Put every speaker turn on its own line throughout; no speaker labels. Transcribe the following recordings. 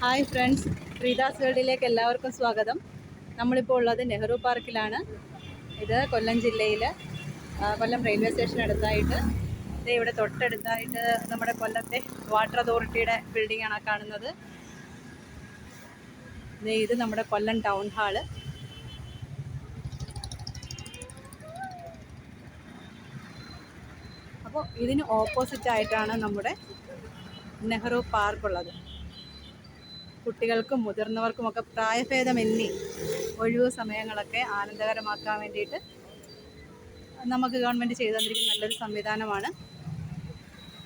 Hi friends പ്രീതാസ് വേൾഡിലേക്ക് എല്ലാവർക്കും സ്വാഗതം. നമ്മളിപ്പോൾ ഉള്ളത് നെഹ്റു പാർക്കിലാണ്. ഇത് കൊല്ലം ജില്ലയിൽ കൊല്ലം റെയിൽവേ സ്റ്റേഷൻ അടുത്തായിട്ട്. ഇത് ഇവിടെ തൊട്ടടുത്തായിട്ട് നമ്മുടെ കൊല്ലത്തെ വാട്ടർ അതോറിറ്റിയുടെ ആണ് കാണുന്നത്. ഇത് നമ്മുടെ കൊല്ലം ടൗൺ ഹാൾ. അപ്പോൾ ഇതിന് ഓപ്പോസിറ്റ് ആയിട്ടാണ് നമ്മുടെ നെഹ്റു പാർക്ക് ഉള്ളത് കുട്ടികൾക്കും മുതിർന്നവർക്കുമൊക്കെ പ്രായഭേദമെന്നി ഒഴിവ് സമയങ്ങളൊക്കെ ആനന്ദകരമാക്കാൻ വേണ്ടിയിട്ട് നമുക്ക് ഗവൺമെന്റ് ചെയ്തു തന്നിരിക്കുന്ന നല്ലൊരു സംവിധാനമാണ്.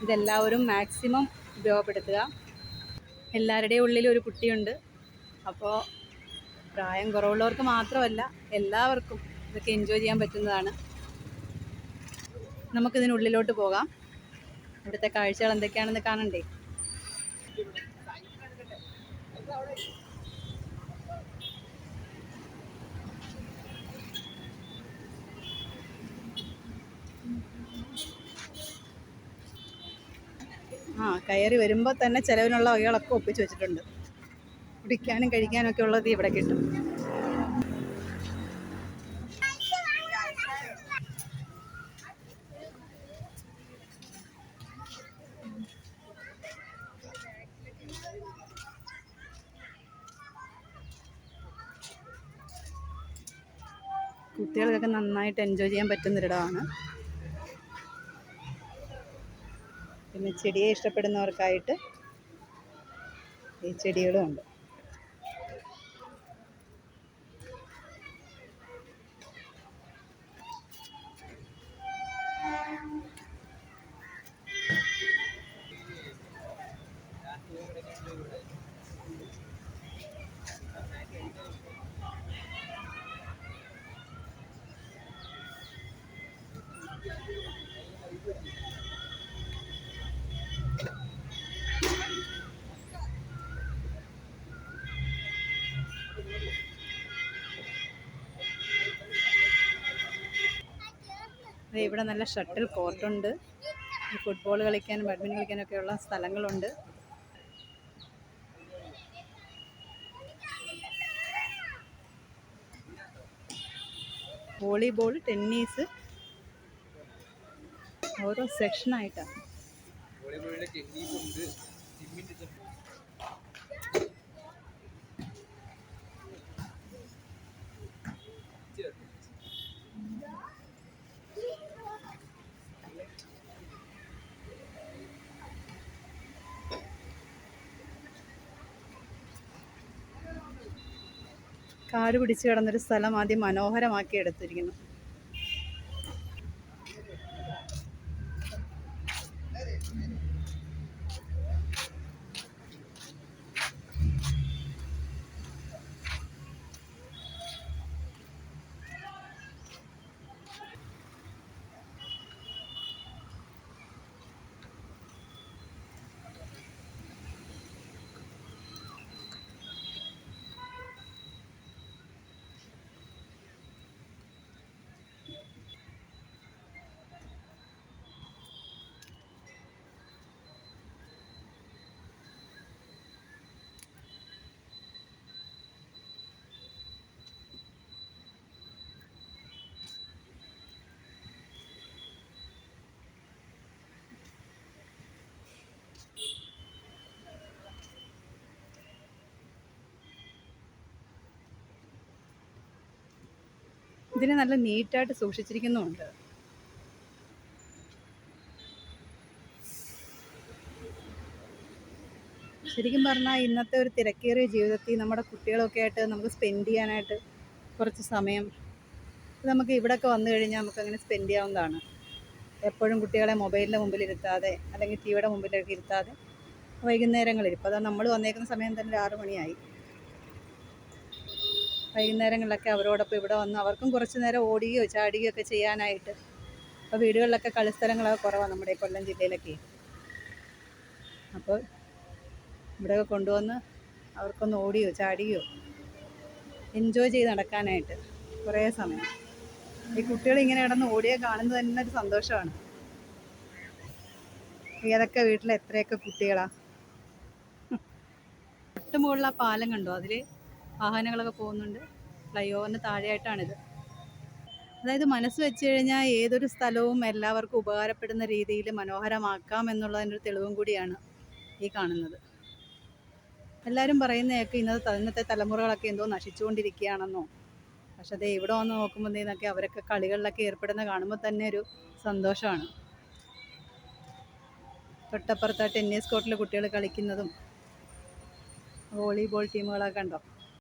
ഇതെല്ലാവരും മാക്സിമം ഉപയോഗപ്പെടുത്തുക. എല്ലാവരുടെയും ഉള്ളിൽ ഒരു കുട്ടിയുണ്ട്. അപ്പോൾ പ്രായം കുറവുള്ളവർക്ക് മാത്രമല്ല എല്ലാവർക്കും ഇതൊക്കെ എൻജോയ് ചെയ്യാൻ പറ്റുന്നതാണ്. നമുക്കിതിനുള്ളിലോട്ട് പോകാം. ഇവിടുത്തെ കാഴ്ചകൾ എന്തൊക്കെയാണെന്ന് കാണണ്ടേ? ആ കയറി വരുമ്പോൾ തന്നെ ചിലവിനുള്ള വകകളൊക്കെ ഒപ്പിച്ച് വെച്ചിട്ടുണ്ട്. കുടിക്കാനും കഴിക്കാനും ഒക്കെ ഉള്ളത് ഇവിടെ കിട്ടും. കുട്ടികൾക്കൊക്കെ നന്നായിട്ട് എൻജോയ് ചെയ്യാൻ പറ്റുന്നൊരിടമാണ് പിന്നെ ചെടിയെ ഇഷ്ടപ്പെടുന്നവർക്കായിട്ട് ഈ ചെടികളും ഉണ്ട്. ദേ ഇവിടെ നല്ല ഷട്ടിൽ കോർട്ടുണ്ട്. ഫുട്ബോൾ കളിക്കാനും ബാഡ്മിന്റൺ കളിക്കാനൊക്കെയുള്ള സ്ഥലങ്ങളുണ്ട്. വോളിബോൾ ടെന്നീസ് ഓരോ സെക്ഷനായിട്ടാണ്
വോളിബോളിലെ ടെന്നീസ് ഉണ്ട്.
കാട് പിടിച്ചു കിടന്നൊരു സ്ഥലം ആദ്യം മനോഹരമാക്കി എടുത്തിരിക്കുന്നു. ഇതിനെ നല്ല നീറ്റായിട്ട് സൂക്ഷിച്ചിരിക്കുന്നുമുണ്ട്. ശരിക്കും പറഞ്ഞാൽ ഇന്നത്തെ ഒരു തിരക്കേറിയ ജീവിതത്തിൽ നമ്മുടെ കുട്ടികളൊക്കെ ആയിട്ട് നമുക്ക് സ്പെൻഡ് ചെയ്യാനായിട്ട് കുറച്ച് സമയം നമുക്ക് ഇവിടെയൊക്കെ വന്നു കഴിഞ്ഞാൽ നമുക്ക് അങ്ങനെ സ്പെൻഡ് ചെയ്യാവുന്നതാണ്. എപ്പോഴും കുട്ടികളെ മൊബൈലിന്റെ മുമ്പിൽ ഇരുത്താതെ അല്ലെങ്കിൽ ടി വിയുടെ മുമ്പിലൊക്കെ ഇരുത്താതെ വൈകുന്നേരങ്ങളിൽ ഇപ്പോൾ അതാ നമ്മൾ വന്നേക്കുന്ന സമയം തന്നെ ഒരു ആറ് മണിയായി. വൈകുന്നേരങ്ങളിലൊക്കെ അവരോടൊപ്പം ഇവിടെ വന്ന്. അവർക്കും കുറച്ച് നേരം ഓടുകയോ ചാടുകയോ ഒക്കെ ചെയ്യാനായിട്ട്. അപ്പോൾ വീടുകളിലൊക്കെ കളിസ്ഥലങ്ങളൊക്കെ കുറവാണ് നമ്മുടെ കൊല്ലം ജില്ലയിലൊക്കെ. അപ്പോൾ ഇവിടെയൊക്കെ കൊണ്ടുവന്ന് അവർക്കൊന്ന് ഓടിയോ ചാടിയോ എൻജോയ് ചെയ്ത് നടക്കാനായിട്ട് കുറേ സമയം. ഈ കുട്ടികൾ ഇങ്ങനെ കിടന്ന് ഓടിയോ കാണുന്നത് തന്നെ ഒരു സന്തോഷമാണ്. ഏതൊക്കെ വീട്ടിൽ എത്രയൊക്കെ കുട്ടികളാ? തൊട്ട് പാലം കണ്ടോ അതിൽ വാഹനങ്ങളൊക്കെ പോകുന്നുണ്ട്. ഫ്ലൈ ഓവറിന് താഴെയായിട്ടാണിത്. അതായത് മനസ്സ് വെച്ച് കഴിഞ്ഞാൽ ഏതൊരു സ്ഥലവും എല്ലാവർക്കും ഉപകാരപ്പെടുന്ന രീതിയിൽ മനോഹരമാക്കാം എന്നുള്ളതിന്റെ തെളിവും കൂടിയാണ് ഈ കാണുന്നത്. എല്ലാവരും പറയുന്നതൊക്കെ ഇന്നത്തെ ഇന്നത്തെ തലമുറകളൊക്കെ എന്തോ നശിച്ചുകൊണ്ടിരിക്കുകയാണെന്നോ. പക്ഷെ അതേ ഇവിടെ വന്ന് നോക്കുമ്പോഴത്തേനൊക്കെ അവരൊക്കെ കളികളിലൊക്കെ ഏർപ്പെടുന്ന കാണുമ്പോൾ തന്നെ ഒരു സന്തോഷമാണ്. തൊട്ടപ്പുറത്ത് ടെന്നീസ് കോർട്ടിൽ കുട്ടികൾ കളിക്കുന്നതും വോളിബോൾ ടീമുകളൊക്കെ കണ്ടോ?